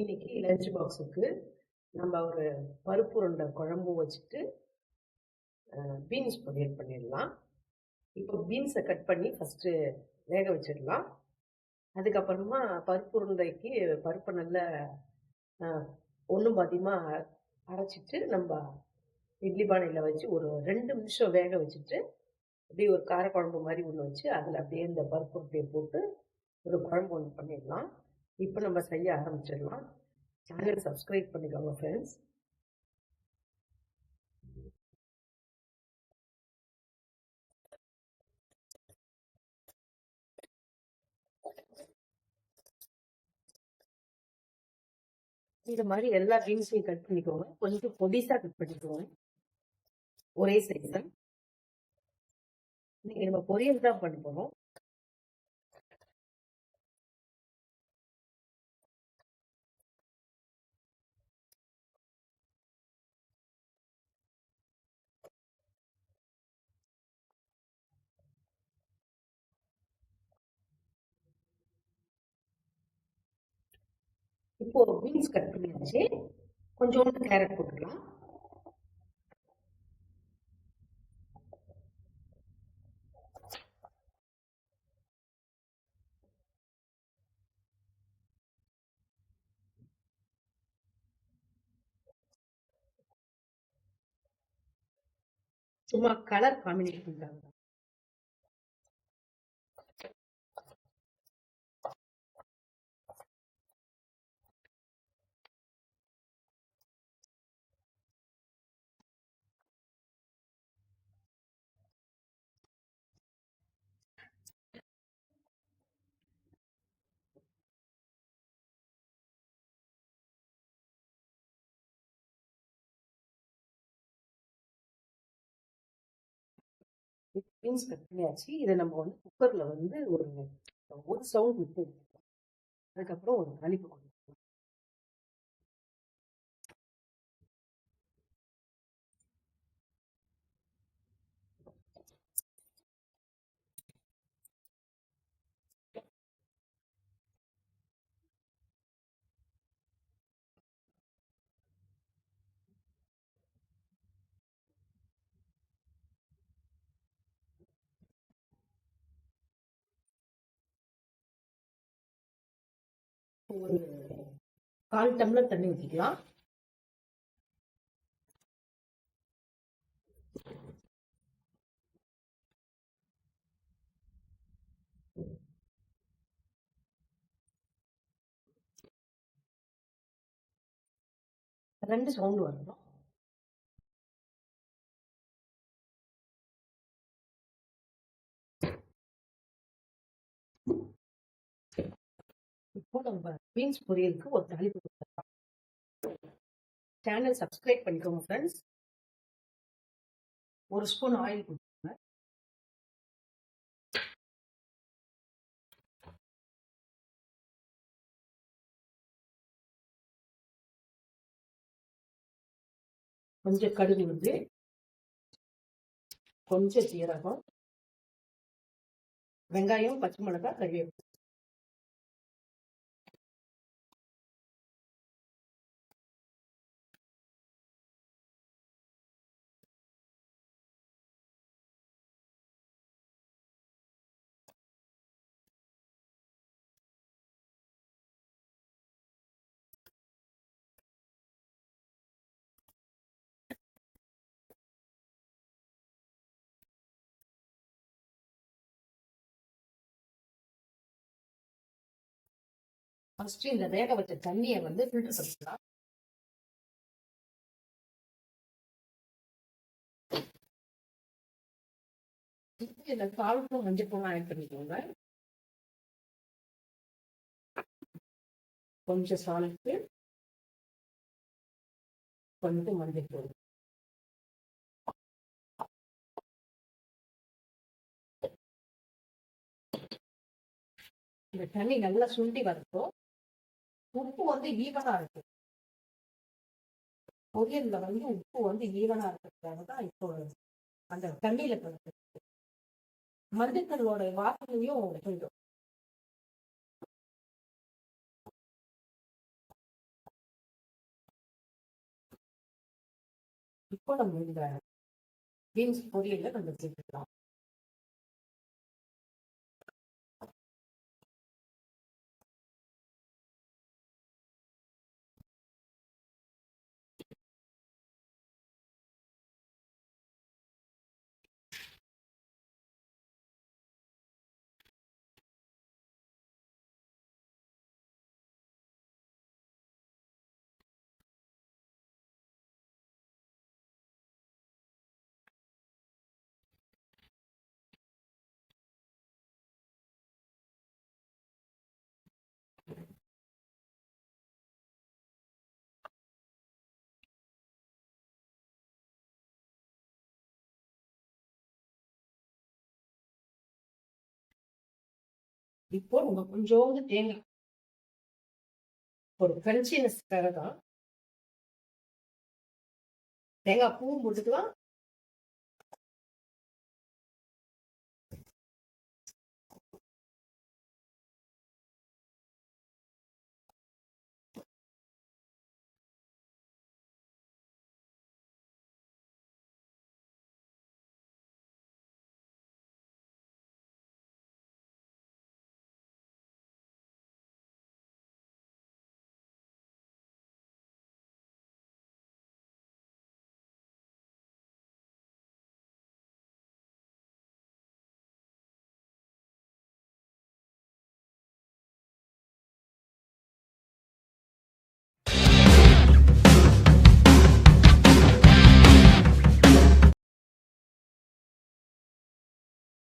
இன்னைக்கு லஞ்ச் பாக்ஸுக்கு நம்ம ஒரு பருப்பு உருண்டை குழம்பும் வச்சுட்டு பீன்ஸ் பொரியல் பண்ணிடலாம். இப்போ பீன்ஸை கட் பண்ணி ஃபஸ்ட்டு வேக வச்சிடலாம். அதுக்கப்புறமா பருப்பு உருண்டைக்கு பருப்பை நல்லா ஒன்றும் பாதியமாக அரைச்சிட்டு நம்ம இட்லி பானையில் வச்சு ஒரு ரெண்டு நிமிஷம் வேக வச்சுட்டு அப்படியே ஒரு காரக்குழம்பு மாதிரி ஒன்று வச்சு அதில் அப்படியே இந்த பருப்பு உருண்டையை போட்டு ஒரு குழம்பு ஒன்று பண்ணிடலாம். இப்போ நம்ம செய்ய ஆரம்பிச்சிடலாம். சேனல் சப்ஸ்கிரைப் பண்ணிக்கோங்க ஃப்ரெண்ட்ஸ் இது மாதிரி எல்லா பீன்ஸையும் கட் பண்ணிக்கோங்க. கொஞ்சம் பொடிசா கட் பண்ணிக்கோங்க. ஒரே சைஸ் இன்னைக்கு நம்ம பொரியல் தான் பண்ண போறோம். இப்போ பீன்ஸ் கட் பண்ணியாச்சு. கொஞ்சோண்டு கேரட் போட்டுக்கலாம். சும்மா கலர் காம்பினேஷன் தான். பீன்ஸ் கட் பண்ணியாச்சு இதை நம்ம வந்து குக்கரில் வந்து ஒரு ஒரு சவுண்ட் விட்டு எடுத்துக்கலாம். அதுக்கப்புறம் ஒரு கணிப்பு கொடுக்கலாம். ஒரு கால் டம்ளர் தண்ணி ஊற்றிக்கலாம் ரெண்டு சவுண்டு வரணும். இப்போ நம்ம பீன்ஸ் பொரியலுக்கு ஒரு தாளிப்பு கொடுத்துடலாம் சேனல் சப்ஸ்கிரைப் பண்ணிக்கோங்க ஃப்ரெண்ட்ஸ் ஒரு ஸ்பூன் ஆயில் கொடுத்துருங்க கொஞ்சம் கடுகு வந்து கொஞ்சம் சீரகம் வெங்காயம் பச்சை மிளகாய் கறிவேப்பிலை. ஃபர்ஸ்ட் இந்த வேக வச்ச தண்ணியை வந்து ஃபில்டர் பண்ணிக்கலாம். இந்த கால்பும் மஞ்சள் பூவும் ஆட் பண்ணிக்கோங்க. கொஞ்சம் சால்ட்டு கொஞ்சம் மஞ்சள் தூள். இந்த தண்ணி நல்லா சுண்டி வரப்போ உப்பு வந்து ஈவனா இருக்கு. பொரியல்ல வந்து உப்பு வந்து ஈவனா இருக்கிறதுக்காக தான் இப்போ அந்த தண்ணியில கலந்து மஞ்சத்தூளோட வாசனையும் போயிடும் இப்போ நம்ம இந்த பீன்ஸ் பொரியல நம்ம சேர்த்துக்கலாம். இப்போ உங்க கொஞ்சோண்டு தேங்காய். ஒரு கிரன்ச்சினஸ்க்காக தான் தேங்காய் பூவும் போட்டுக்கலாம்.